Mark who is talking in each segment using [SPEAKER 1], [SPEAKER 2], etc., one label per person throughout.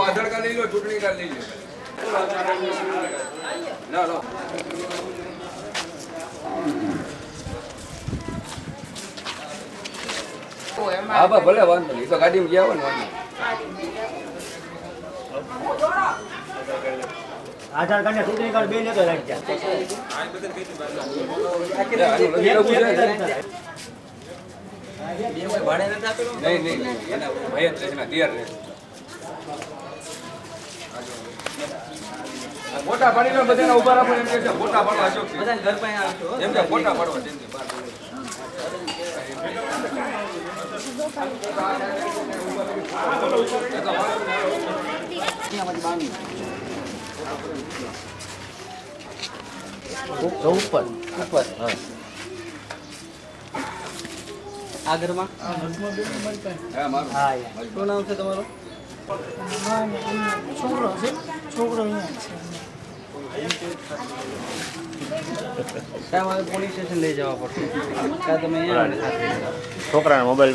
[SPEAKER 1] આધાર card લઈ લો ચૂંટણી card લઈ લો. ના લો હા ભલે વાંધો નહીં. તો ગાડીમાં ગયા હોય ને વાંધો
[SPEAKER 2] આધાર કાર્ડ ને ચૂંટણી કાર્ડ બે લેતો
[SPEAKER 1] ફોટા પાડી લો બધાના ઊભા રાખો એમ કે છે ફોટા પાડવા અશોક આવશો એમ કે ફોટા પાડવા જેમ કે બહાર.
[SPEAKER 3] ઉપર ઉપર હા આગળમાં
[SPEAKER 1] હા
[SPEAKER 2] હા
[SPEAKER 3] શું નામ છે તમારું?
[SPEAKER 4] છોકરો છે. છોકરો અહીંયા છે.
[SPEAKER 3] સાહેબ હવે પોલીસ સ્ટેશન લઈ જવા પડશે. કાં તમે અહીંયા આવીને સાથે જાઓ.
[SPEAKER 5] છોકરાના મોબાઈલ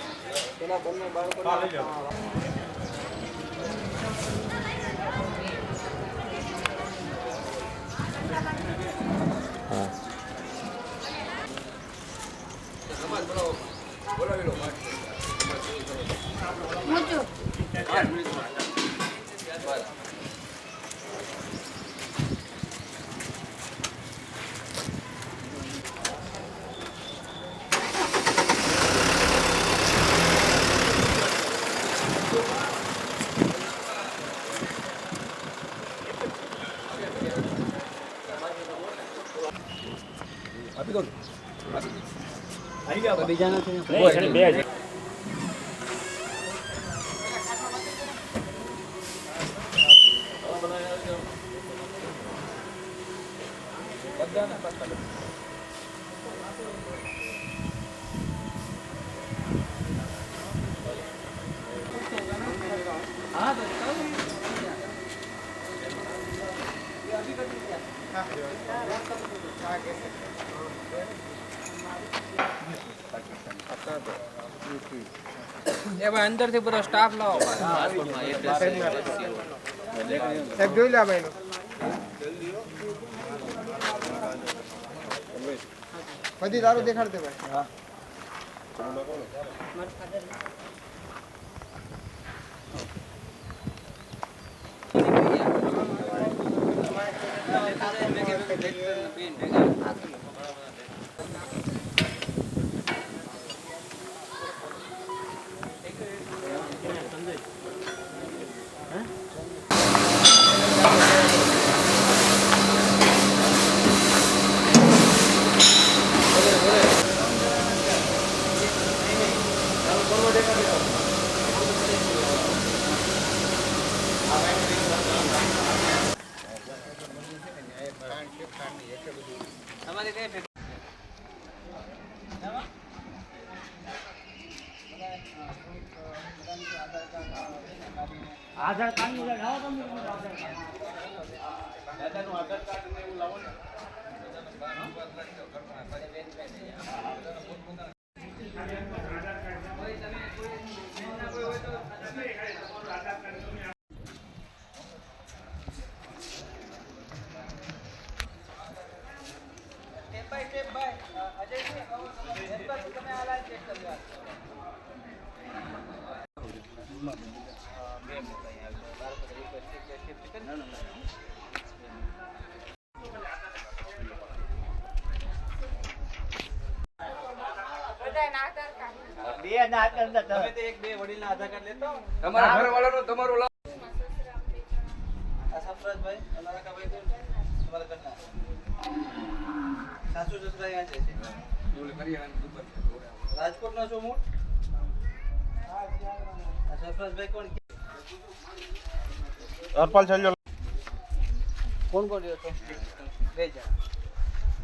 [SPEAKER 3] પેલા બંને બાળકો
[SPEAKER 1] બોલાવી લો.
[SPEAKER 6] મૂચું.
[SPEAKER 1] આપી દો ને.
[SPEAKER 3] બીજા નથી ને?
[SPEAKER 5] બે છે
[SPEAKER 7] એ ભાઈ અંદરથી બધો સ્ટાફ લાવો.
[SPEAKER 4] સાહેબ જોઈ લે ભાઈ. બધી દારૂ દેખાડતે ભાઈ.
[SPEAKER 3] તમારી
[SPEAKER 7] આધાર કાર્ડનું લાવો તમે આધાર કાર્ડ. દાદાનું આધાર કાર્ડ ને એવું લાવો ને. બે ના આધાર તમે તો એક બે વડીલના આધાર કાર્ડ લેતો
[SPEAKER 1] તમારા ઘરવાળાનું તમારું લાવો.
[SPEAKER 5] આ સફરાજભાઈ અમારા કાભાઈ કોણ? તમારા ઘરના. સાસુ સસરા અહીંયા છે. મૂળ સફરાજભાઈ કોણ? કોણ કોણ રહ્યો છો બે જણા.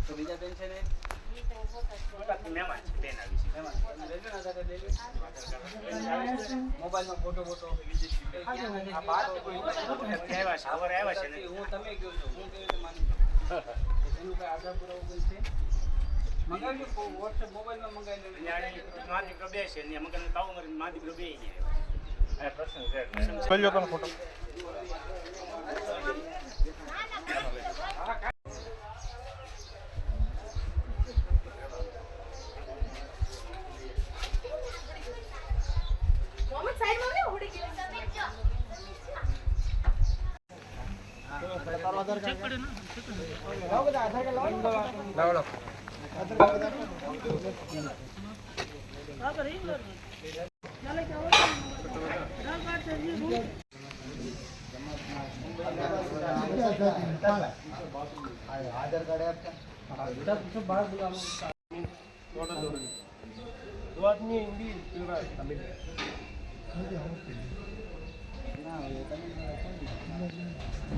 [SPEAKER 5] તો બીજા બેન છે ને? મોબાઈલમાં ફોટો ફોટો હું તમે ગયો છો હું કેવી રીતે માનું એનું કઈ આધાર પુરાવો કોઈ છે મંગાવી વોટ્સએપ મોબાઈલમાં મંગાવી
[SPEAKER 7] બે છે મગન તાવ મરી દીકરો બે
[SPEAKER 8] ચાલ્યો ફોટો
[SPEAKER 1] લાવો,
[SPEAKER 5] कार्ड આપતા એના વેરીફાઈ થઈ જાય ને સાઈડમાં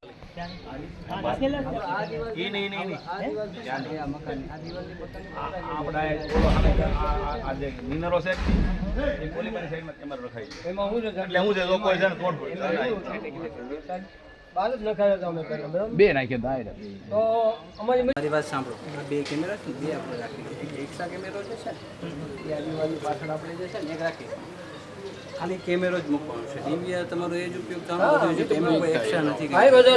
[SPEAKER 7] મિનરો છે
[SPEAKER 5] એમાં હું
[SPEAKER 7] એટલે બે
[SPEAKER 5] અમારી મારી સાંભળો બે કેમેરા છે ખાલી કેમેરો જ મૂકવાનો છે. ડીવીઆર તમારો એ જ ઉપયોગ થવાનો બધો એમાં કોઈ એક્સ્ટ્રા નથી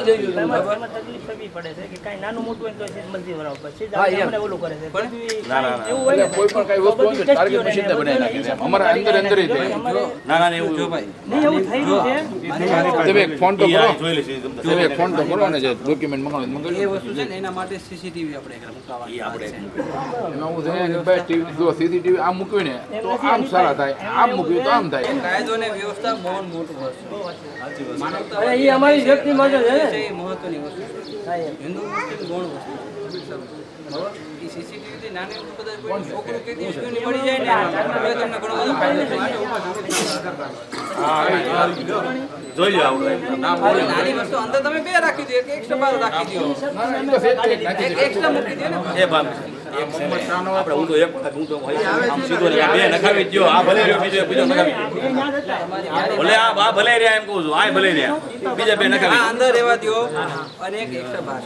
[SPEAKER 7] દેજો
[SPEAKER 5] બરાબર?
[SPEAKER 4] તકલીફ થવી પડે છે કે કાંઈ નાનું મોટું હોય તો છે મલજી વરાવ. પછી
[SPEAKER 7] હા, એમ.
[SPEAKER 4] ઓલું કરે છે.
[SPEAKER 5] પણ-
[SPEAKER 7] ના, ના, ના.
[SPEAKER 4] એવું હોય
[SPEAKER 8] કોઈ પણ કઈ વસ્તુ હોય ટાર્ગેટ મશીન
[SPEAKER 4] ટેસ્ટીઓ
[SPEAKER 8] બનાવી નાખે છે. અમારા અંદર અંદર જ
[SPEAKER 7] ના ના એવું
[SPEAKER 5] જો ભાઈ.
[SPEAKER 4] નહીં, એવું થઈ
[SPEAKER 5] જો,
[SPEAKER 4] છે.
[SPEAKER 8] તમે એક ફોન તો કરો.
[SPEAKER 7] જોઈ લેશે
[SPEAKER 8] તમે એક ફોન તો કરો ને જે ડોક્યુમેન્ટ મંગાવો
[SPEAKER 5] એ વસ્તુ છે ને એના માટે સીસીટીવી આપણે એક મુકાવવાની વાત
[SPEAKER 8] એમાં હું છે ભાઈ ટીવી જો સીસીટીવી આમ મૂકવી ને તો આમ સારા થાય. આમ મૂકવી તો આમ થાય.
[SPEAKER 5] કાયદો ને વ્યવસ્થા બહુ મોટું વસ્તુ માનવતા
[SPEAKER 4] એ અમારી વ્યક્તિ માટે છે
[SPEAKER 5] એ મહત્વની વસ્તુ હિન્દુ મુસ્લિમ ગૌણ વસ્તુ સીસીટીવી નાની કદાચ કોઈ છોકરું કે મળી જાય ને તમને ઘણો બધો ફાયદો
[SPEAKER 7] જોઈ
[SPEAKER 5] બોલે. નાની વસ્તુ અંદર તમે બે રાખી દો એક એક્સ્ટ્રા બાર રાખી દો. એક્સ્ટ્રા મૂકી દો ને.
[SPEAKER 7] એ ને, આપણે હું તો એક વખત હું તો આમ સીધો ને? બે નખાવી જ આ ભલે રહ્યો બીજો બીજો નખાવી ભલે આ આ ભલે રહ્યા એમ કહું છું. આ ભલે રહ્યા. બીજા બે નખાવી
[SPEAKER 5] આ અંદર રહેવા દો અને એક એક્સ્ટ્રા બાર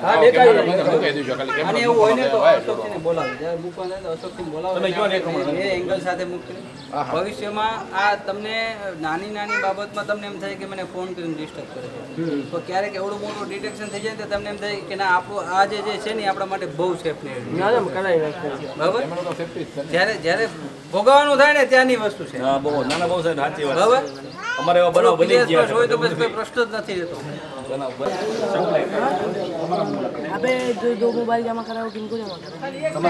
[SPEAKER 8] મૂકાઈ દઈશું ખાલી
[SPEAKER 5] અને એવું હોય ને તો અશોકજીને બોલાવો. જ્યારે મૂકવાનું થાય તો અશોકજીને બોલાવો.
[SPEAKER 7] તમે કયો ને
[SPEAKER 5] એ એંગલ સાથે મૂકી ભવિષ્યમાં આ તમને નાની નાની બાબતમાં તમને એમ થાય કે મને ફોન કરીને ડિસ્ટર્બ કરે છે. તો ક્યારેક એવડું મોટું ડિટેક્શન થઈ જાય તો તમને એમ થાય કે ના આપણું આ જે છે ને આપણા માટે બહુ સેફ નહીં
[SPEAKER 8] સેફટી જ છે ને.
[SPEAKER 5] જ્યારે જ્યારે ભોગવવાનું થાય ને ત્યાંની વસ્તુ છે
[SPEAKER 7] હા બહુ નાના બહુ સાહેબ સાચી વાત
[SPEAKER 5] બરાબર
[SPEAKER 7] અમારે એવા બનાવ બની જ
[SPEAKER 5] PS
[SPEAKER 7] ગયા
[SPEAKER 5] હોય તો
[SPEAKER 7] છે.
[SPEAKER 5] બસ કોઈ પ્રશ્ન જ નથી રહેતો
[SPEAKER 7] બનાવ બની-
[SPEAKER 4] अबे जो दो मोबाइल जमा करा वो किनको जमा करा